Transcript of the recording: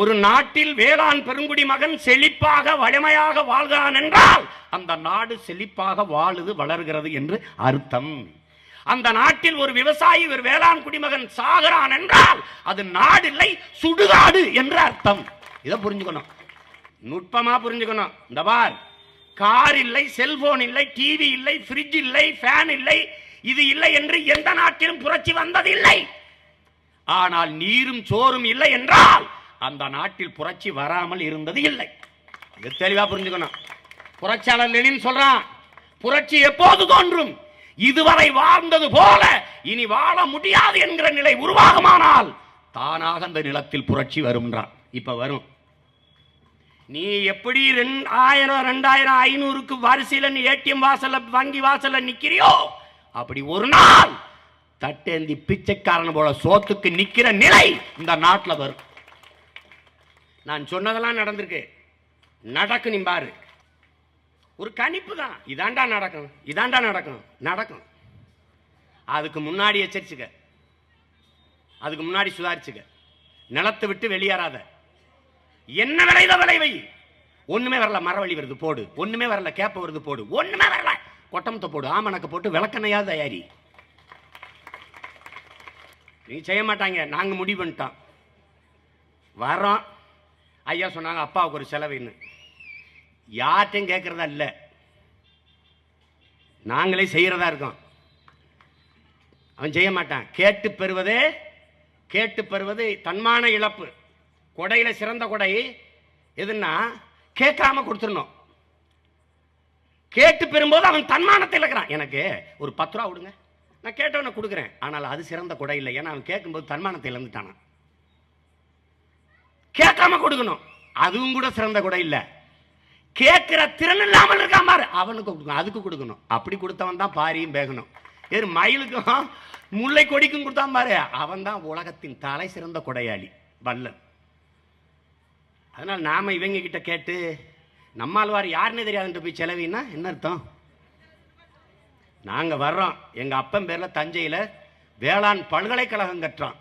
ஒரு நாட்டில் வேளாண் பெருங்குடி மகன் செழிப்பாக வலிமையாக வாழ்கிறான் என்றால் அந்த நாடு செழிப்பாக வாழுது வளர்கிறது என்று அர்த்தம். அந்த நாட்டில் ஒரு விவசாயி ஒரு வேளாண் குடிமகன் சாகிறான் என்றால் அது நாடு இல்லை சுடுகாடு என்று அர்த்தம். இதை புரிஞ்சுக்கணும். நுட்பமா புரிஞ்சுக்கணும். இந்த பார் கார் இல்லை செல்போன் இல்லை டிவி இல்லை ஃப்ரிட்ஜ் இல்லை ஃபேன் இல்லை இது இல்லை என்று எந்த நாட்டிலும் புரட்சி வந்ததில்லை. ஆனால் நீரும் சோறும் இல்லை என்றால் அந்த நாட்டில் புரட்சி வராமல் இருந்தது இல்லை. இது தெளிவா புரிஞ்சுக்கணும். புரட்சியாளர் லெனின் சொல்றான் புரட்சி எப்போது தோன்றும்? இதுவரை வாழ்ந்தது போல இனி வாழ முடியாது என்கிற நிலை உருவாகுமானால் தானாக அந்த நிலத்தில் புரட்சி வரும்ன்றான். இப்ப வரும். நீ எப்படி ரெண்டாயிரம் ரெண்டாயிரம் ஐநூறுக்கு வரிசையில் நீ ஏடிஎம் வாசல்ல வங்கி வாசல்ல நிக்கிறியோ அப்படி ஒரு நாள் தட்டேந்தி பிச்சைக்காரன் போல சோத்துக்கு நிக்கிற நிலை இந்த நாட்டில் வரும். நான் சொன்னதெல்லாம் நடந்திருக்கு. நடக்கு நீ பாரு. ஒரு கணிப்பு தான். இதாண்டா நடக்கும். இதாண்டா நடக்கும். நடக்கும். அதுக்கு முன்னாடி எச்சரிச்சுக்க. அதுக்கு முன்னாடி சுதாரிச்சுக்க. நிலத்தை விட்டு வெளியேறாத. என்ன விளைத விளைவை ஒண்ணுமே வரல. மரவழி வருது. போடு. ஒண்ணுமே வரல. கேப்ப வருது. போடு. ஒண்ணுமே வரல. கொட்டமத்தை போடு. ஆமணக்க போட்டு விளக்கணையா தயாரி. நீ செய்ய மாட்டாங்க. நாங்க முடிவு பண்ணிட்டோம். வரோம் ஐயா சொன்னாங்க அப்பாவுக்கு ஒரு செலவுன்னு. யார்ட்டையும் கேட்குறதா இல்லை. நாங்களே செய்கிறதா இருக்கோம். அவன் செய்ய மாட்டான். கேட்டு பெறுவதே கேட்டு பெறுவது தன்மான இழப்பு. கொடையில் சிறந்த கொடை எதுன்னா கேட்காம கொடுத்துடணும். கேட்டு பெறும்போது அவன் தன்மானத்தை இழக்கிறான். எனக்கு ஒரு பத்து ரூபா விடுங்க நான் கேட்டவனை கொடுக்குறேன். ஆனால் அது சிறந்த கொடை இல்லை. ஏன்னா அவன் கேட்கும்போது தன்மானத்தை இழந்துட்டானான் கேட்காம கொடுக்கணும். அதுவும் கூட சிறந்த கொடை இல்லை. கேட்கிற திறன் இல்லாமல் இருக்கான் பாரு. அவனுக்கு கொடுக்கணும் அதுக்கு கொடுக்கணும். அப்படி கொடுத்தவன் தான் பாரியும் பேகணும் ஏறு மயிலுக்கும் முல்லை கொடிக்கும் கொடுத்தான் பாரு. அவன் தான் உலகத்தின் தலை சிறந்த கொடையாளி வல்லன். அதனால் நாம் இவங்க கிட்ட கேட்டு நம்மாழ்வார் யாருன்னு தெரியாதுன்ட்டு போய் செலவின்னா என்ன அர்த்தம்? நாங்கள் வர்றோம். எங்கள் அப்பன் பேரில் தஞ்சையில் வேளாண் பல்கலைக்கழகம் கட்டுறோம்